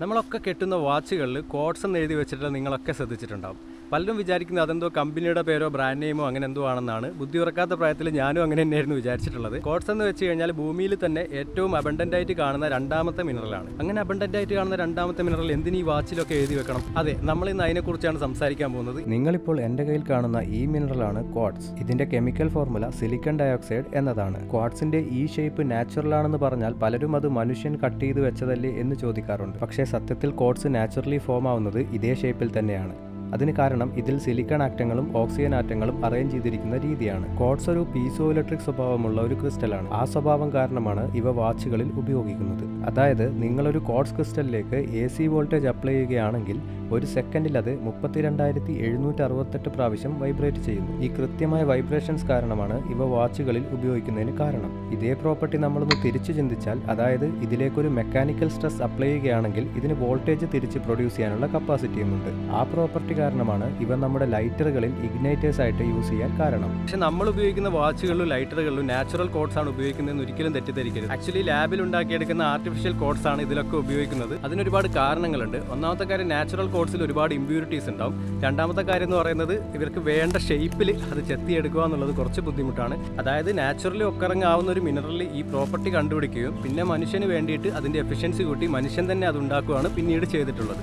നമ്മളൊക്കെ കെട്ടുന്ന വാച്ചുകളിൽ കോഡ്സ് എന്ന് എഴുതി വെച്ചിട്ടുള്ള നിങ്ങളൊക്കെ ശ്രദ്ധിച്ചിട്ടുണ്ടാവും. പലരും വിചാരിക്കുന്നത് അതെന്തോ കമ്പനിയുടെ പേരോ ബ്രാൻഡ് നെയിമോ അങ്ങനെ എന്തോ ആണെന്നാണ്. ബുദ്ധി ഉറക്കാത്ത പ്രായത്തിൽ ഞാനും അങ്ങനെ തന്നെയായിരുന്നു വിചാരിച്ചിട്ടുള്ളത്. കോട്സ് എന്ന് വെച്ച് കഴിഞ്ഞാൽ ഭൂമിയിൽ തന്നെ ഏറ്റവും അബണ്ടന്റ് ആയിട്ട് കാണുന്ന രണ്ടാമത്തെ മിനറലാണ് അങ്ങനെ അബണ്ടന്റ് ആയിട്ട് കാണുന്ന രണ്ടാമത്തെ മിനറൽ എന്തിനീ വാച്ചിലൊക്കെ എഴുതി വെക്കണം? അതെ നമ്മൾ ഇന്ന് അതിനെക്കുറിച്ചാണ് സംസാരിക്കാൻ പോകുന്നത്. നിങ്ങളിപ്പോൾ എന്റെ കയ്യിൽ കാണുന്ന ഈ മിനറലാണ് ക്വാഡ്സ് ഇതിന്റെ കെമിക്കൽ ഫോർമുല സിലിക്കൺ ഡയോക്സൈഡ് എന്നതാണ്. ക്വാഡ്സിന്റെ ഈ ഷേപ്പ് നാച്ചുറൽ ആണെന്ന് പറഞ്ഞാൽ പലരും അത് മനുഷ്യൻ കട്ട് ചെയ്ത് വെച്ചതല്ലേ എന്ന് ചോദിക്കാറുണ്ട്. പക്ഷേ സത്യത്തിൽ ക്വാഡ്സ് നാച്ചുറലി ഫോം ആവുന്നത് ഇതേ ഷേപ്പിൽ തന്നെയാണ്. അതിന് കാരണം ഇതിൽ സിലിക്കൺ ആറ്റങ്ങളും ഓക്സിജൻ ആറ്റങ്ങളും അറേഞ്ച് ചെയ്തിരിക്കുന്ന രീതിയാണ്. കോഡ്സ് ഒരു പീസോ ഇലക്ട്രിക് സ്വഭാവമുള്ള ഒരു ക്രിസ്റ്റലാണ്. ആ സ്വഭാവം കാരണമാണ് ഇവ വാച്ചുകളിൽ ഉപയോഗിക്കുന്നത്. അതായത് നിങ്ങളൊരു കോഡ്സ് ക്രിസ്റ്റലിലേക്ക് എ സി വോൾട്ടേജ് അപ്ലൈ ചെയ്യുകയാണെങ്കിൽ ഒരു സെക്കൻഡിൽ അത് മുപ്പത്തിരണ്ടായിരത്തി എഴുന്നൂറ്റി അറുപത്തെട്ട് പ്രാവശ്യം വൈബ്രേറ്റ് ചെയ്യുന്നു. ഈ കൃത്യമായ വൈബ്രേഷൻസ് കാരണമാണ് ഇവ വാച്ചുകളിൽ ഉപയോഗിക്കുന്നതിന് കാരണം. ഇതേ പ്രോപ്പർട്ടി നമ്മളൊന്ന് തിരിച്ചു ചിന്തിച്ചാൽ അതായത് ഇതിലേക്കൊരു മെക്കാനിക്കൽ സ്ട്രെസ് അപ്ലൈ ചെയ്യുകയാണെങ്കിൽ ഇതിന് വോൾട്ടേജ് തിരിച്ച് പ്രൊഡ്യൂസ് ചെയ്യാനുള്ള കപ്പാസിറ്റിയും ഉണ്ട് ആ പ്രോപ്പർട്ടി കാരണമാണ് ഇവ നമ്മുടെ ലൈറ്ററുകളിൽ ഇഗ്നൈറ്റേഴ്സ് ആയിട്ട് യൂസ് ചെയ്യാൻ കാരണം. പക്ഷെ നമ്മൾ ഉപയോഗിക്കുന്ന വാച്ചുകളിലും ലൈറ്ററുകളിലും നാച്ചുറൽ കോഡ്സ് ആണ് ഉപയോഗിക്കുന്നതെന്ന് ഒരിക്കലും തെറ്റിദ്ധരിക്കരുത്. ആക്ച്വലി ലാബിൽ ഉണ്ടാക്കിയെടുക്കുന്ന ആർട്ടിഫിഷ്യൽ കോഡ്സ് ആണ് ഇതിലൊക്കെ ഉപയോഗിക്കുന്നത്. അതിനൊരുപാട് കാരണങ്ങളുണ്ട്. ഒന്നാമത്തെ കാര്യം നാച്ചുറൽ കോഡ്സിൽ ഒരുപാട് ഇമ്പ്യൂരിറ്റീസ് ഉണ്ടാവും. രണ്ടാമത്തെ കാര്യം എന്ന് പറയുന്നത് ഇവർക്ക് വേണ്ട ഷേപ്പിൽ അത് ചെത്തിയെടുക്കുക എന്നുള്ളത് കുറച്ച് ബുദ്ധിമുട്ടാണ്. അതായത് നാച്ചുറലി ഒക്കറങ്ങാവുന്ന ഒരു മിനറലിൽ ഈ പ്രോപ്പർട്ടി കണ്ടുപിടിക്കുകയും പിന്നെ മനുഷ്യന് വേണ്ടിയിട്ട് അതിന്റെ എഫിഷ്യൻസി കൂട്ടി മനുഷ്യൻ തന്നെ അത് ഉണ്ടാക്കുകയാണ് പിന്നീട് ചെയ്തിട്ടുള്ളത്.